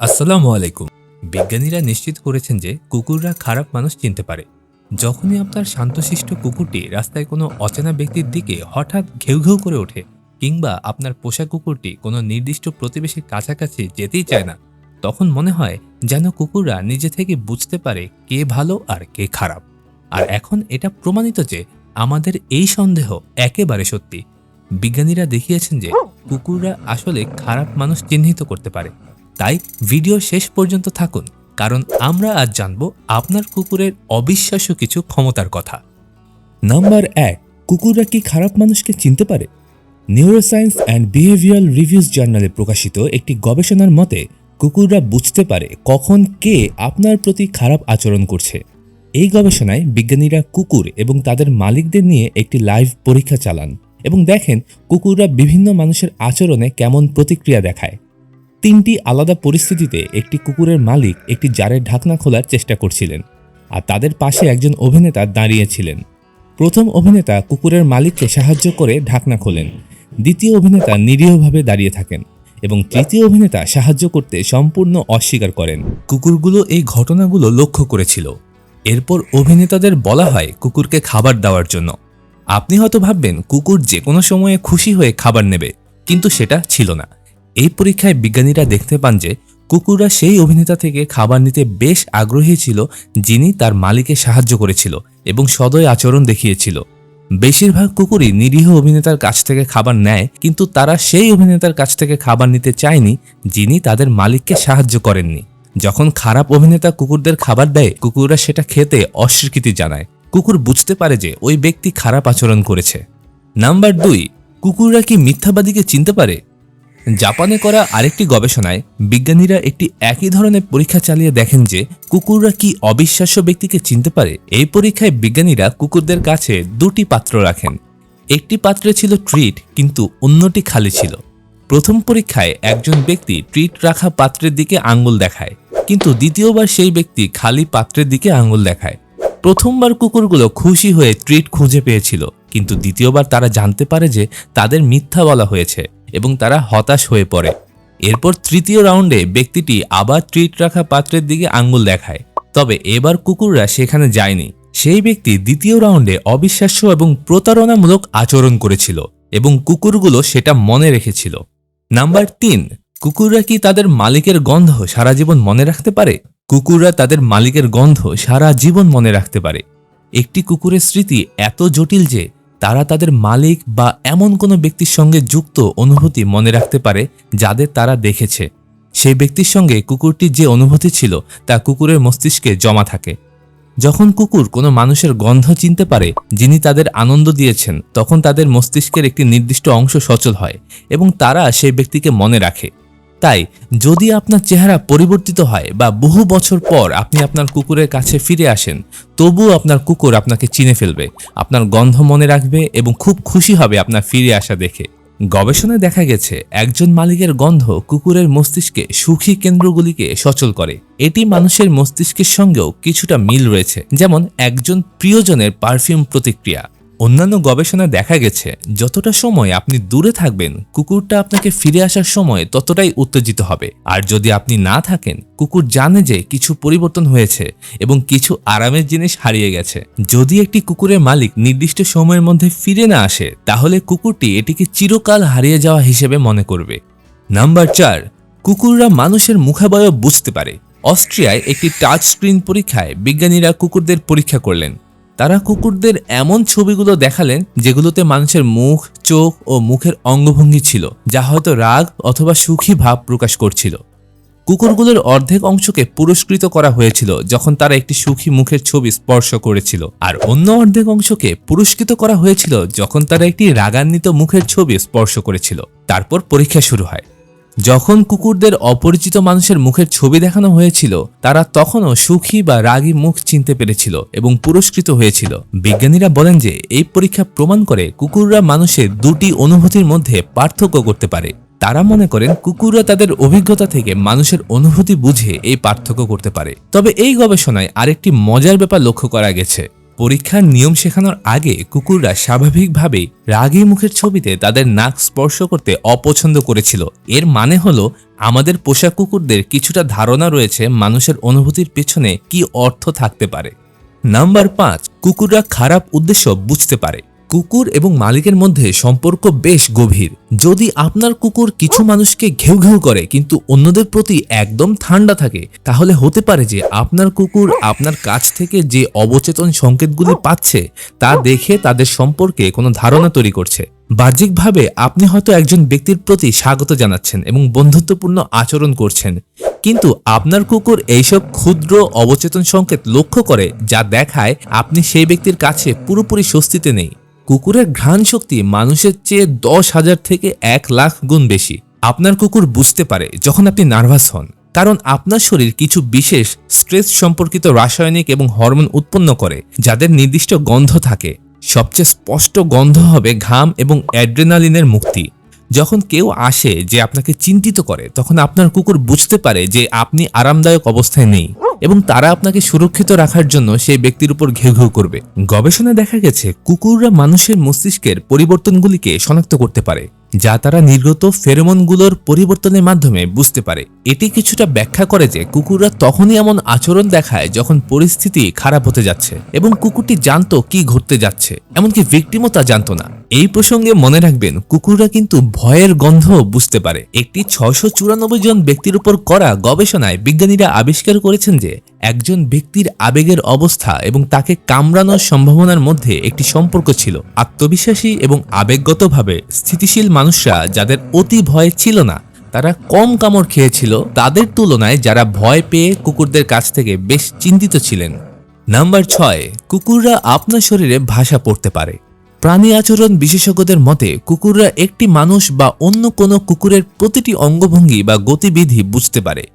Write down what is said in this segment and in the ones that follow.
আসসালামু আলাইকুম। বিজ্ঞানীরা নিশ্চিত করেছেন যে কুকুররা খারাপ মানুষ চিনতে পারে। যখনই আপনার শান্তশিষ্ট কুকুরটি রাস্তায় কোনো অচেনা ব্যক্তির দিকে হঠাৎ ঘেউ ঘেউ করে ওঠে, কিংবা আপনার পোষা কুকুরটি কোনো নির্দিষ্ট প্রতিবেশীর কাছাকাছি যেতেই চায় না, তখন মনে হয় যেন কুকুররা নিজে থেকে বুঝতে পারে কে ভালো আর কে খারাপ। আর এখন এটা প্রমাণিত যে আমাদের এই সন্দেহ একেবারে সত্যি। বিজ্ঞানীরা দেখিয়েছেন যে কুকুররা আসলে খারাপ মানুষ চিহ্নিত করতে পারে। তাই ভিডিও শেষ পর্যন্ত থাকুন, কারণ আমরা আজ জানব আপনার কুকুরের অবিশ্বাস্য কিছু ক্ষমতার কথা। নাম্বার এক, কুকুররা কি খারাপ মানুষকে চিনতে পারে? নিউরোসায়েন্স অ্যান্ড বিহেভিয়ারাল রিভিউজ জার্নালে প্রকাশিত একটি গবেষণার মতে, কুকুররা বুঝতে পারে কখন কে আপনার প্রতি খারাপ আচরণ করছে। এই গবেষণায় বিজ্ঞানীরা কুকুর এবং তাদের মালিকদের নিয়ে একটি লাইভ পরীক্ষা চালান এবং দেখেন কুকুররা বিভিন্ন মানুষের আচরণে কেমন প্রতিক্রিয়া দেখায়। তিনটি আলাদা পরিস্থিতিতে একটি কুকুরের মালিক একটি জারের ঢাকনা খোলার চেষ্টা করছিলেন, আর তাদের পাশে একজন অভিনেতা দাঁড়িয়েছিলেন। প্রথম অভিনেতা কুকুরের মালিককে সাহায্য করে ঢাকনা খোলেন, দ্বিতীয় অভিনেতা নিরীহভাবে দাঁড়িয়ে থাকেন, এবং তৃতীয় অভিনেতা সাহায্য করতে সম্পূর্ণ অস্বীকার করেন। কুকুরগুলো এই ঘটনাগুলো লক্ষ্য করেছিল। এরপর অভিনেতাদের বলা হয় কুকুরকে খাবার দেওয়ার জন্য। আপনি হয়তো ভাববেন, কুকুর যে কোনো সময়ে খুশি হয়ে খাবার নেবে, কিন্তু সেটা ছিল না। এই পরীক্ষায় বিজ্ঞানীরা দেখতে পান যে কুকুররা সেই অভিনেতা থেকে খাবার নিতে বেশ আগ্রহী ছিল, যিনি তার মালিকে সাহায্য করেছিল এবং সদয় আচরণ দেখিয়েছিল। বেশিরভাগ কুকুরই নিরীহ অভিনেতার কাছ থেকে খাবার নেয়, কিন্তু তারা সেই অভিনেতার কাছ থেকে খাবার নিতে চায়নি, যিনি তাদের মালিককে সাহায্য করেননি। যখন খারাপ অভিনেতা কুকুরদের খাবার দেয়, কুকুররা সেটা খেতে অস্বীকৃতি জানায়। কুকুর বুঝতে পারে যে ওই ব্যক্তি খারাপ আচরণ করেছে। নাম্বার দুই, কুকুররা কি মিথ্যাবাদীকে চিনতে পারে? জাপানে করা আরেকটি গবেষণায় বিজ্ঞানীরা একটি একই ধরনের পরীক্ষা চালিয়ে দেখেন যে কুকুররা কি অবিশ্বাস্য ব্যক্তিকে চিনতে পারে। এই পরীক্ষায় বিজ্ঞানীরা কুকুরদের কাছে দুটি পাত্র রাখেন। একটি পাত্রে ছিল ট্রিট, কিন্তু অন্যটি খালি ছিল। প্রথম পরীক্ষায় একজন ব্যক্তি ট্রিট রাখা পাত্রের দিকে আঙ্গুল দেখায়, কিন্তু দ্বিতীয়বার সেই ব্যক্তি খালি পাত্রের দিকে আঙ্গুল দেখায়। প্রথমবার কুকুরগুলো খুশি হয়ে ট্রিট খুঁজে পেয়েছিল, কিন্তু দ্বিতীয়বার তারা জানতে পারে যে তাদের মিথ্যা বলা হয়েছে। এবং তারা হতাশ হয়ে পড়ে। এরপর তৃতীয় রাউন্ডে ব্যক্তিটি আবার ট্রিট রাখা পাত্রের দিকে আঙ্গুল দেখায়। তবে এবার কুকুররা সেখানে যায়নি। সেই ব্যক্তি দ্বিতীয় রাউন্ডে অবিশ্বাস্য এবং প্রতারণামূলক আচরণ করেছিল এবং কুকুরগুলো সেটা মনে রেখেছিল। নাম্বার তিন, কুকুররা কি তাদের মালিকের গন্ধ সারা জীবন মনে রাখতে পারে? কুকুররা তাদের মালিকের গন্ধ সারা জীবন মনে রাখতে পারে। একটি কুকুরের স্মৃতি এত জটিল যে তারা তাদের মালিক বা এমন কোনো ব্যক্তির সঙ্গে যুক্ত অনুভূতি মনে রাখতে পারে যাদের তারা দেখেছে। সেই ব্যক্তির সঙ্গে কুকুরটির যে অনুভূতি ছিল তা কুকুরের মস্তিষ্কে জমা থাকে। যখন কুকুর কোনো মানুষের গন্ধ চিনতে পারে, যিনি তাদের আনন্দ দিয়েছেন, তখন তাদের মস্তিষ্কের একটি নির্দিষ্ট অংশ সচল হয় এবং তারা সেই ব্যক্তিকে মনে রাখে। তাই যদি আপনার চেহারা পরিবর্তিত হয় বা বহু বছর পর আপনি আপনার কুকুরের কাছে ফিরে আসেন, তবুও আপনার কুকুর আপনাকে চিনে ফেলবে, আপনার গন্ধ মনে রাখবে এবং খুব খুশি হবে আপনার ফিরে আসা দেখে। গবেষণায় দেখা গেছে, একজন মালিকের গন্ধ কুকুরের মস্তিষ্কে সুখী কেন্দ্রগুলিকে সচল করে। এটি মানুষের মস্তিষ্কের সঙ্গেও কিছুটা মিল রয়েছে। যেমন একজন প্রিয়জনের পারফিউম প্রতিক্রিয়া অন্যান্য গবেষণায় দেখা গেছে, যতটা সময় আপনি দূরে থাকবেন, কুকুরটা আপনাকে ফিরে আসার সময় ততটাই উত্তেজিত হবে। আর যদি আপনি না থাকেন, কুকুর জানে যে কিছু পরিবর্তন হয়েছে এবং কিছু আরামের জিনিস হারিয়ে গেছে। যদি একটি কুকুরের মালিক নির্দিষ্ট সময়ের মধ্যে ফিরে না আসে, তাহলে কুকুরটি এটিকে চিরকাল হারিয়ে যাওয়া হিসেবে মনে করবে। নাম্বার চার, কুকুররা মানুষের মুখাবয়ব বুঝতে পারে। অস্ট্রিয়ায় একটি টাচ স্ক্রিন পরীক্ষায় বিজ্ঞানীরা কুকুরদের পরীক্ষা করলেন। তারা কুকুরদের এমন ছবিগুলো দেখালেন যেগুলোতে মানুষের মুখ, চোখ ও মুখের অঙ্গভঙ্গি ছিল, যা হয়তো রাগ অথবা সুখী ভাব প্রকাশ করছিল। কুকুরগুলোর অর্ধেক অংশকে পুরস্কৃত করা হয়েছিল যখন তারা একটি সুখী মুখের ছবি স্পর্শ করেছিল, আর অন্য অর্ধেক অংশকে পুরস্কৃত করা হয়েছিল যখন তারা একটি রাগান্বিত মুখের ছবি স্পর্শ করেছিল। তারপর পরীক্ষা শুরু হয়। যখন কুকুরদের অপরিচিত মানুষের মুখের ছবি দেখানো হয়েছিল, তারা তখনও সুখী বা রাগী মুখ চিনতে পেরেছিল এবং পুরস্কৃত হয়েছিল। বিজ্ঞানীরা বলেন যে, এই পরীক্ষা প্রমাণ করে কুকুররা মানুষের দুটি অনুভূতির মধ্যে পার্থক্য করতে পারে। তারা মনে করেন কুকুররা তাদের অভিজ্ঞতা থেকে মানুষের অনুভূতি বুঝে এই পার্থক্য করতে পারে। তবে এই গবেষণায় আরেকটি মজার ব্যাপার লক্ষ্য করা গেছে। পরীক্ষার নিয়ম শেখানোর আগে কুকুররা স্বাভাবিকভাবে রাগী মুখের ছবিতে তাদের নাক স্পর্শ করতে অপছন্দ করেছিল। এর মানে হলো, আমাদের পোষা কুকুরদের কিছুটা ধারণা রয়েছে মানুষের অনুভূতির পেছনে কি অর্থ থাকতে পারে। নাম্বার পাঁচ, কুকুররা খারাপ উদ্দেশ্য বুঝতে পারে। কুকুর এবং মালিকের মধ্যে সম্পর্ক বেশ গভীর। যদি আপনার কুকুর কিছু মানুষকে ঘেউ ঘেউ করে, কিন্তু অন্যদের প্রতি একদম ঠান্ডা থাকে, তাহলে হতে পারে যে আপনার কুকুর আপনার কাছ থেকে যে অবচেতন সংকেতগুলি পাচ্ছে, তা দেখে তাদের সম্পর্কে কোনো ধারণা তৈরি করছে। বাহ্যিকভাবে আপনি হয়তো একজন ব্যক্তির প্রতি স্বাগত জানাচ্ছেন এবং বন্ধুত্বপূর্ণ আচরণ করছেন, কিন্তু আপনার কুকুর এইসব ক্ষুদ্র অবচেতন সংকেত লক্ষ্য করে, যা দেখায় আপনি সেই ব্যক্তির কাছে পুরোপুরি স্বস্তিতে নেই। কুকুরের ঘ্রাণ শক্তি মানুষের চেয়ে দশ হাজার থেকে এক লাখ গুণ বেশি। আপনার কুকুর বুঝতে পারে যখন আপনি নার্ভাস হন, কারণ আপনার শরীর কিছু বিশেষ স্ট্রেস সম্পর্কিত রাসায়নিক এবং হরমোন উৎপন্ন করে, যাদের নির্দিষ্ট গন্ধ থাকে। সবচেয়ে স্পষ্ট গন্ধ হবে ঘাম এবং অ্যাড্রেনালিনের মুক্তি। যখন কেউ আসে যে আপনাকে চিন্তিত করে, তখন আপনার কুকুর বুঝতে পারে যে আপনি আরামদায়ক অবস্থায় নেই। এবং তারা আপনাকে সুরক্ষিত রাখার জন্য সেই ব্যক্তির উপর ঘেউ ঘেউ করবে। গবেষণায় দেখা গেছে, কুকুররা মানুষের মস্তিষ্কের পরিবর্তনগুলিকে শনাক্ত করতে পারে। যা তারা নির্গত ফেরোমনগুলোর পরিবর্তনের মাধ্যমে বুঝতে পারে। এটি কিছুটা ব্যাখ্যা করে যে কুকুররা তখনই এমন আচরণ দেখায় যখন পরিস্থিতি খারাপ হতে যাচ্ছে এবং কুকুরটি জানতো কি ঘটতে যাচ্ছে, এমনকি ভিকটিমও তা জানতো না। এই প্রসঙ্গে মনে রাখবেন, কুকুররা কিন্তু ভয়ের গন্ধ বুঝতে পারে। একটি ছশো জন ব্যক্তির উপর করা গবেষণায় বিজ্ঞানীরা আবিষ্কার করেছেন যে একজন ব্যক্তির আবেগের অবস্থা এবং তাকে কামড়ানোর সম্ভাবনার মধ্যে একটি সম্পর্ক ছিল। আত্মবিশ্বাসী এবং আবেগগতভাবে স্থিতিশীল মানুষরা যাদের অতি ভয় ছিল না, তারা কম কামড় খেয়েছিল। তাদের তুলনায় যারা ভয় পেয়ে কুকুরদের কাছ থেকে বেশ চিন্তিত ছিলেন। নাম্বার ছয়, কুকুররা আপনার শরীরে ভাষা পড়তে পারে। প্রাণী আচরণ বিশেষজ্ঞদের মতে, কুকুররা একটি মানুষ বা অন্য কোনো কুকুরের প্রতিটি অঙ্গভঙ্গি বা গতিবিধি বুঝতে পারে।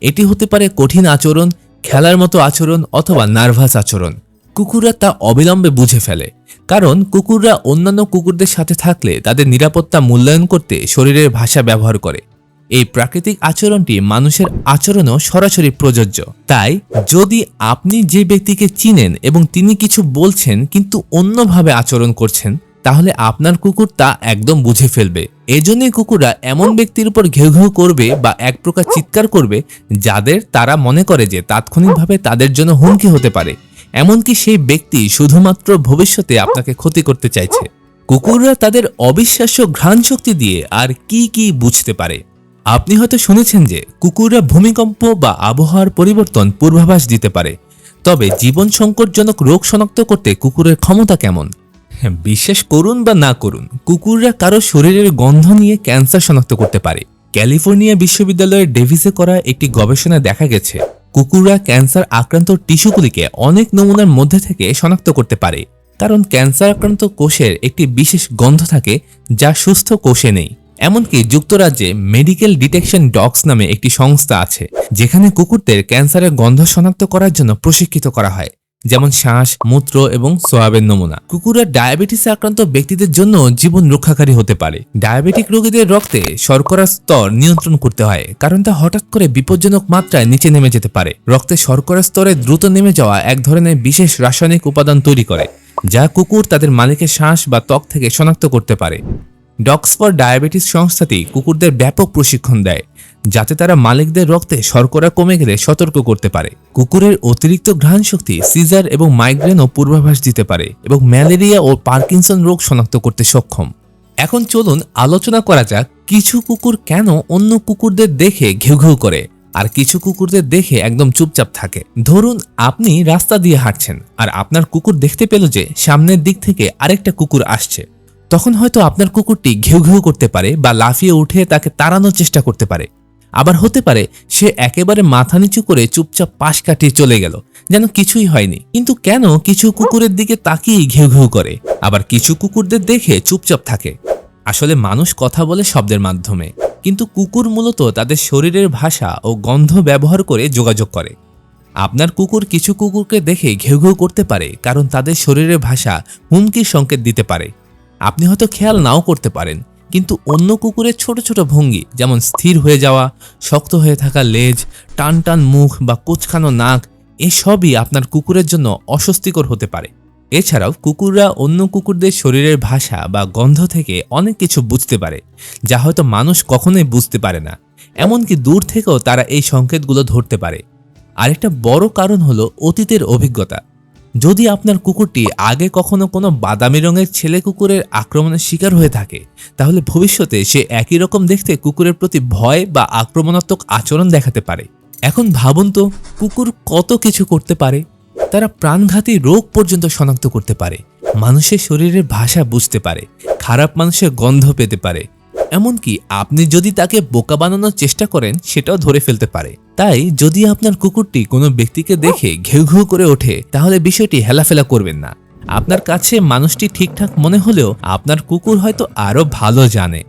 এটি হতে পারে কঠিন আচরণ খেলার মতো আচরণ অথবা নার্ভাস আচরণ। কুকুররা তা অবিলম্বে বুঝে ফেলে। কারণ কুকুররা অন্যান্য কুকুরদের সাথে থাকলে তাদের নিরাপত্তা মূল্যায়ন করতে শরীরের ভাষা ব্যবহার করে। এই প্রাকৃতিক আচরণটি মানুষের আচরণও সরাসরি প্রযোজ্য। তাই, যদি আপনি যে ব্যক্তিকে চিনেন এবং তিনি কিছু বলছেন কিন্তু অন্যভাবে আচরণ করছেন তাহলে আপনার কুকুর তা একদম বুঝে ফেলবে। এজন্যই কুকুররা এমন ব্যক্তির উপর ঘেউ ঘেউ করবে বা এক প্রকার চিৎকার করবে, যাদের তারা মনে করে যে তাৎক্ষণিকভাবে তাদের জন্য হুমকি হতে পারে। এমনকি সেই ব্যক্তি শুধুমাত্র ভবিষ্যতে আপনাকে ক্ষতি করতে চাইছে। কুকুররা তাদের অবিশ্বাস্য ঘ্রাণ শক্তি দিয়ে আর কি কি বুঝতে পারে। আপনি হয়তো শুনেছেন যে কুকুররা ভূমিকম্প বা আবহাওয়ার পরিবর্তন পূর্বাভাস দিতে পারে। তবে জীবন সংকটজনক রোগ শনাক্ত করতে কুকুরের ক্ষমতা কেমন? হ্যাঁ, বিশ্বাস করুন বা না করুন কুকুররা কারও শরীরের গন্ধ নিয়ে ক্যান্সার শনাক্ত করতে পারে। ক্যালিফোর্নিয়া বিশ্ববিদ্যালয়ের ডেভিসে করা একটি গবেষণায় দেখা গেছে কুকুররা ক্যান্সার আক্রান্ত টিস্যুগুলিকে অনেক নমুনার মধ্যে থেকে শনাক্ত করতে পারে কারণ ক্যান্সার আক্রান্ত কোষের একটি বিশেষ গন্ধ থাকে যা সুস্থ কোষে নেই। এমনকি যুক্তরাজ্যে মেডিকেল ডিটেকশন ডগস নামে একটি সংস্থা আছে যেখানে কুকুরদের ক্যান্সারের গন্ধ শনাক্ত করার জন্য প্রশিক্ষিত করা হয়। যেমন শ্বাস মূত্র এবং সোয়াবের নমুনা। কুকুরের ডায়াবেটিসে আক্রান্ত ব্যক্তিদের জন্য জীবন রক্ষাকারী হতে পারে। ডায়াবেটিক রোগীদের রক্তে শর্করার স্তর নিয়ন্ত্রণ করতে হয়, কারণ তা হঠাৎ করে বিপজ্জনক মাত্রায় নিচে নেমে যেতে পারে। রক্তে শর্করার স্তরে দ্রুত নেমে যাওয়া এক ধরনের বিশেষ রাসায়নিক উপাদান তৈরি করে, যা কুকুর তাদের মালিকের শ্বাস বা ত্বক থেকে শনাক্ত করতে পারে। ডগস ফর ডায়াবেটিস সংস্থাটি কুকুরদের ব্যাপক প্রশিক্ষণ দেয়। যাতে তারা মালিকদের রক্তে শর্করা কমে গেলে সতর্ক করতে পারে। কুকুরের অতিরিক্ত ঘ্রাণ শক্তি সিজার এবং মাইগ্রেনও পূর্বাভাস দিতে পারে এবং ম্যালেরিয়া ও পার্কিনসন রোগ শনাক্ত করতে সক্ষম। এখন চলুন আলোচনা করা যাক কিছু কুকুর কেন অন্য কুকুরদের দেখে ঘেউ ঘেউ করে আর কিছু কুকুরদের দেখে একদম চুপচাপ থাকে। ধরুন আপনি রাস্তা দিয়ে হাঁটছেন আর আপনার কুকুর দেখতে পেল যে সামনের দিক থেকে আরেকটা কুকুর আসছে। তখন হয়তো আপনার কুকুরটি ঘেউ ঘেউ করতে পারে বা লাফিয়ে উঠে তাকে তাড়ানোর চেষ্টা করতে পারে। আবার হতে পারে সে একেবারে মাথা নিচু করে চুপচাপ পাশ কাটিয়ে চলে গেল, যেন কিছুই হয়নি। কিন্তু কেন কিছু কুকুরের দিকে তাকিয়েই ঘেউ ঘেউ করে? আবার কিছু কুকুরদের দেখে চুপচাপ থাকে। আসলে মানুষ কথা বলে শব্দের মাধ্যমে, কিন্তু কুকুর মূলত তাদের শরীরের ভাষা ও গন্ধ ব্যবহার করে যোগাযোগ করে। আপনার কুকুর কিছু কুকুরকে দেখে ঘেউ ঘেউ করতে পারে, কারণ তাদের শরীরের ভাষা হুমকির সংকেত দিতে পারে। আপনি হয়তো খেয়াল নাও করতে পারেন কিন্তু অন্য কুকুরের ছোট ছোট ভঙ্গি, যেমন স্থির হয়ে যাওয়া, শক্ত হয়ে থাকা লেজ টান টান মুখ বা কোচখানো নাক, এসবই আপনার কুকুরের জন্য অস্বস্তিকর হতে পারে। এছাড়াও কুকুররা অন্য কুকুরদের শরীরের ভাষা বা গন্ধ থেকে অনেক কিছু বুঝতে পারে, যা হয়তো মানুষ কখনোই বুঝতে পারে না। এমনকি দূর থেকেও তারা এই সংকেতগুলো ধরতে পারে। আরেকটা বড় কারণ হলো অতীতের অভিজ্ঞতা। যদি আপনার কুকুরটি আগে কখনো কোনো বাদামি রঙের ছেলে কুকুরের আক্রমণের শিকার হয়ে থাকে, তাহলে ভবিষ্যতে সে একই রকম দেখতে কুকুরের প্রতি ভয় বা আক্রমণাত্মক আচরণ দেখাতে পারে। এখন ভাবুন তো, কুকুর কত কিছু করতে পারে? তারা প্রাণঘাতী রোগ পর্যন্ত শনাক্ত করতে পারে, মানুষের শরীরের ভাষা বুঝতে পারে, খারাপ মানুষের গন্ধ পেতে পারে এমনকি আপনি যদি তাকে বোকা বানানোর চেষ্টা করেন, সেটাও ধরে ফেলতে পারে। তাই যদি আপনার কুকুরটি কোনো ব্যক্তিকে দেখে ঘেউ ঘেউ করে ওঠে, তাহলে বিষয়টি হেলাফেলা করবেন না। আপনার কাছে মানুষটি ঠিকঠাক মনে হলেও আপনার কুকুর হয়তো আরও ভালো জানে।